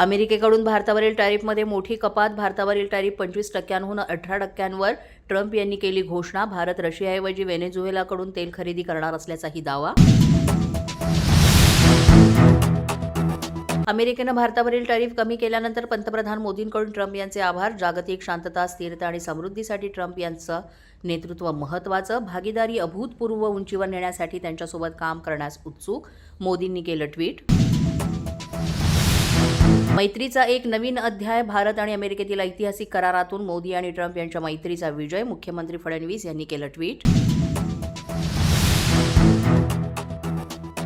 अमेरिकेकडून भारतावरील टॅरिफमध्ये मोठी कपात. भारतावरील टॅरिफ पंचवीस टक्क्यांहून अठरा टक्क्यांवर. ट्रम्प यांनी केली घोषणा. भारत रशियाऐवजी व्हेनेझुएलाकडून तेल खरेदी करणार असल्याचाही दावा. अमेरिकेनं भारतावरील टॅरिफ कमी केल्यानंतर पंतप्रधान मोदींकडून ट्रम्प यांचे आभार. जागतिक शांतता स्थिरता आणि समृद्धीसाठी ट्रम्प यांचं नेतृत्व महत्त्वाचं. भागीदारी अभूतपूर्व उंचीवर नेण्यासाठी त्यांच्यासोबत काम करण्यास उत्सुक. मोदींनी केलं ट्विट. मैत्रीचा एक नवीन अध्याय भारत आणि अमेरिकेतील ऐतिहासिक करारातून मोदी आणि ट्रम्प यांच्या मैत्रीचा विजय मुख्यमंत्री फडणवीस यांनी केलं ट्विट.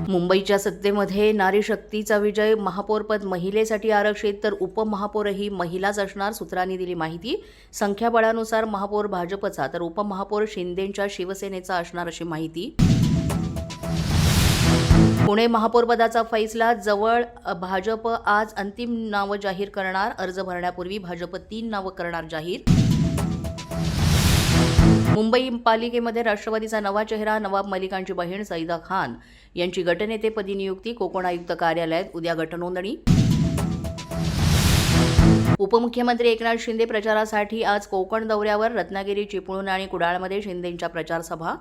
मुंबईच्या सत्तेमध्ये नारी शक्तीचा विजय महापौरपद महिलेसाठी आरक्षित तर उपमहापौरही महिलाच असणार सूत्रांनी दिली माहिती. संख्याबळानुसार महापौर भाजपचा तर उपमहापौर शिंदेंच्या शिवसेनेचा असणार अशी माहिती. पुणे महापौरपदाचा फैसला जवळ भाजप आज अंतिम नावं जाहीर करणार. अर्ज भरण्यापूर्वी भाजप तीन नावं करणार जाहीर. मुंबई पालिकेमध्ये राष्ट्रवादीचा नवा चेहरा नवाब मलिकांची बहीण सईदा खान. यांची गटनेतेपदी नियुक्ती कोकण आयुक्त कार्यालयात उद्या गटनोंदणी. उपमुख्यमंत्री एकनाथ शिंदे प्रचारासाठी आज कोकण दौऱ्यावर रत्नागिरी चिपळूण आणि कुडाळमध्ये शिंदेंच्या प्रचारसभा.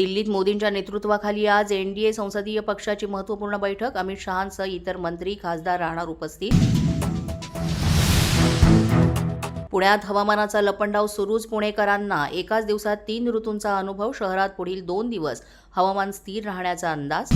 दिल्लीत मोदींच्या नेतृत्वाखाली आज एनडीए संसदीय पक्षाची महत्त्वपूर्ण बैठक. अमित शहांसह इतर मंत्री खासदार राहणार उपस्थित. पुण्यात हवामानाचा लपंडाव सुरूच पुणेकरांना. एकाच दिवसात तीन ऋतूंचा अनुभव शहरात पुढील दोन दिवस हवामान स्थिर राहण्याचा अंदाज.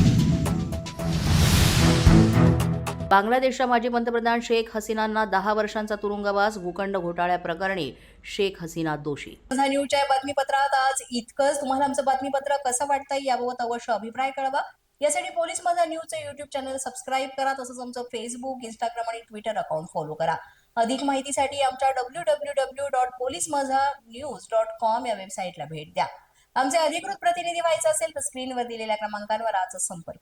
बांगलादेशच्या माजी पंतप्रधान शेख हसीनांना दहा वर्षांचा तुरुंगवास भूखंड घोटाळ्याप्रकरणी शेख हसीना दोषी. न्यूजच्या बातमीपत्रात आज इतकंच. तुम्हाला आमचं बातमीपत्र कसं वाटतंय याबाबत अवश्य अभिप्राय कळवा. यासाठी पोलीस माझा न्यूजचं युट्यूब चॅनल सबस्क्राईब करा तसंच आमचं फेसबुक इंस्टाग्राम आणि ट्विटर अकाउंट फॉलो करा. अधिक माहितीसाठी आमच्या W W W dot police माझा न्यूज डॉट कॉम या वेबसाईटला भेट द्या. आमचे अधिकृत प्रतिनिधी व्हायचं असेल तर स्क्रीनवर दिलेल्या क्रमांकांवर आजच संपर्क.